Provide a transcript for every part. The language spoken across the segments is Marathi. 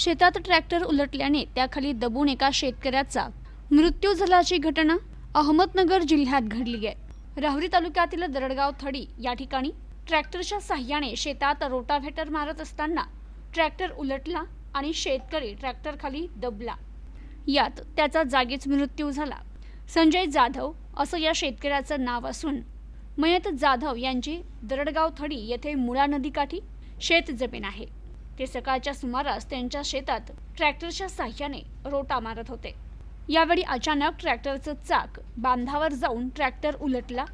शेतात ट्रॅक्टर उलटल्याने त्याखाली दबून एका शेतकऱ्याचा मृत्यू झाल्याची घटना अहमदनगर जिल्ह्यात घडली आहे. राहुरी तालुक्यातील दरडगाव थडी या ठिकाणी ट्रॅक्टरच्या साह्याने शेतात रोटाव्हेटर मारत असताना ट्रॅक्टर उलटला आणि शेतकरी ट्रॅक्टरखाली दबला. यात त्याचा जागीच मृत्यू झाला. संजय जाधव असं या शेतकऱ्याचं नाव असून मयत जाधव यांची दरडगाव थडी येथे मुळा नदीकाठी शेत जमीन आहे. ते सकाळच्या सुमारास त्यांच्या शेतात ट्रॅक्टरच्या साह्याने रोटा मारत होते. यावेळी अचानक ट्रॅक्टरचं चाक बांधावर जाऊन ट्रॅक्टर उलटला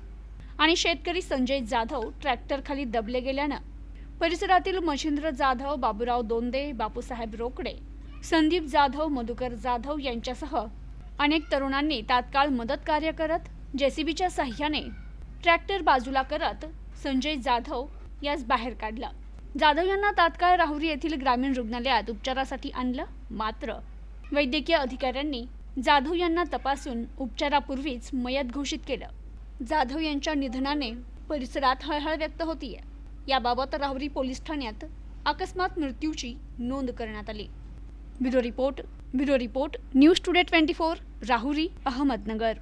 आणि शेतकरी संजय जाधव ट्रॅक्टरखाली दबले गेल्यानं परिसरातील मच्छिंद्र जाधव बाबूराव दोंदे बापूसाहेब रोकडे संदीप जाधव मधुकर जाधव यांच्यासह अनेक तरुणांनी तात्काळ मदत कार्य करत जेसीबीच्या साह्याने ट्रॅक्टर बाजूला करत संजय जाधव यास बाहेर काढला. जाधव यांना तात्काळ राहुरी येथील ग्रामीण रुग्णालयात उपचारासाठी आणलं मात्र वैद्यकीय अधिकाऱ्यांनी जाधव यांना तपासून उपचारापूर्वीच मयत घोषित केलं. जाधव यांच्या निधनाने परिसरात हळहळ व्यक्त होतीये. याबाबत राहुरी पोलीस ठाण्यात अकस्मात मृत्यूची नोंद करण्यात आली. Bureau report bureau report news today twenty four Rahuri Ahmednagar.